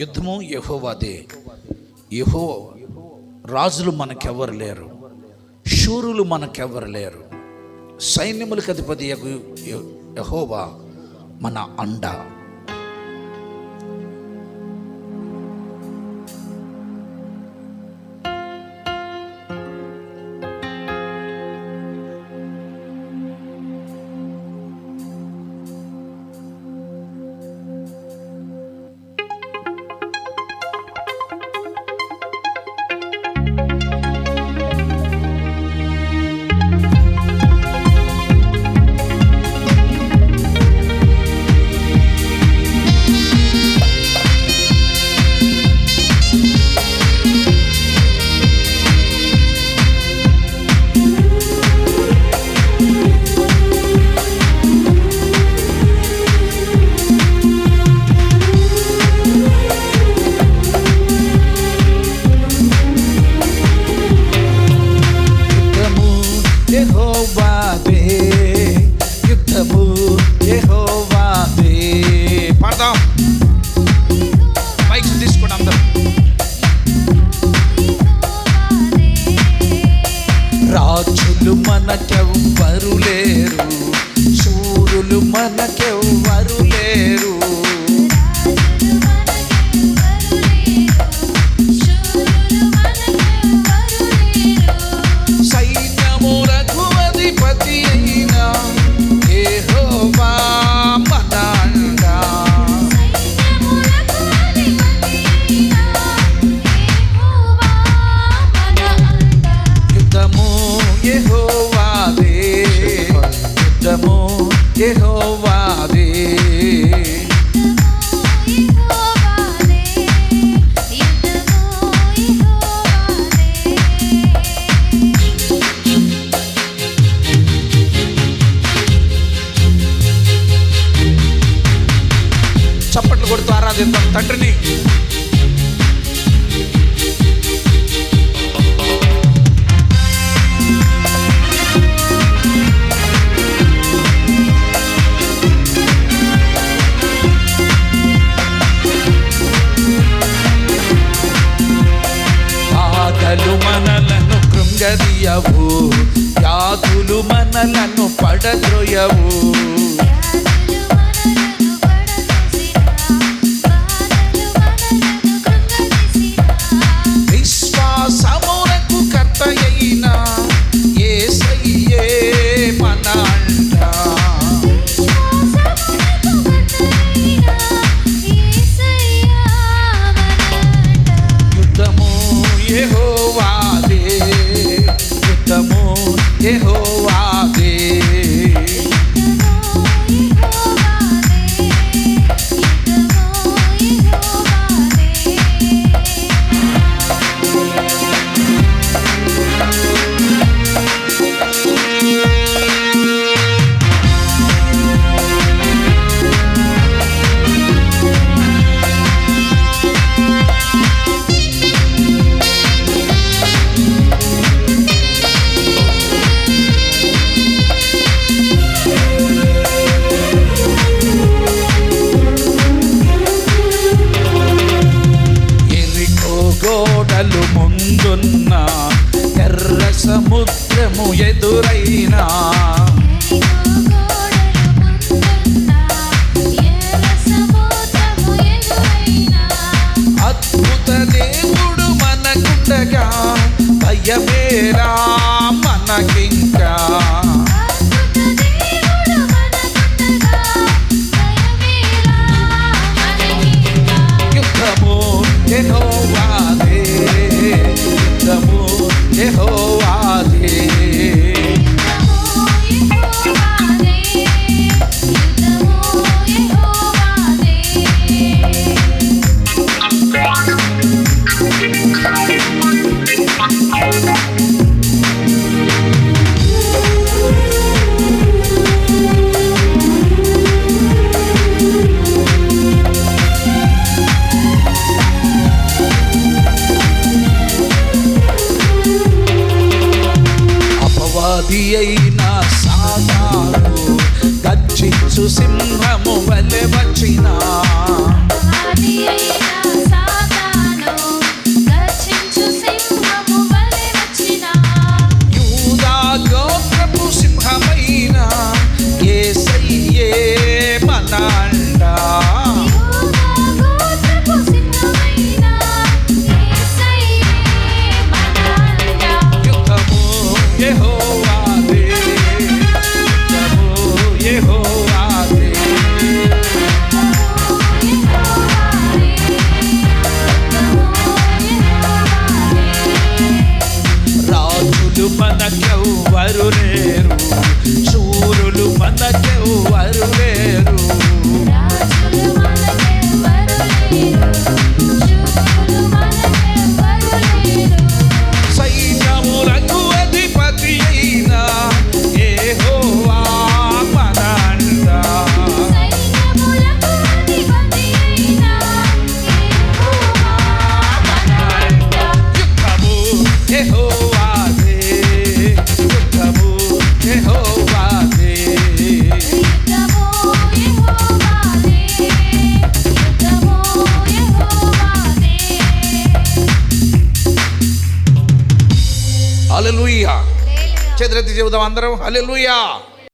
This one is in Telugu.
యుద్ధము యహోవాదే. యహో రాజులు మనకెవరు లేరు. శూరులు మనకెవరు లేరు. సైన్యములకు అధిపతి యహోవా మన అండ. శూరులు చప్పట్లు కొడుతూ ఆరాధిద్దాం తండ్రిని. బాధలు మనలను కృంగదీయవు యాదులు మనలను పడద్రోయవు. యెహోవాదే యుద్ధము యెహోవాదే గోడలు ముందున్నా ఎర్ర సముద్రము ఎదురైనా. అద్భుత దేవుడు మనకుండగా భయమేరా. be బ్రతకెవ్వరు లేరు. చెబుదాం అందరం. హల్లెలూయా.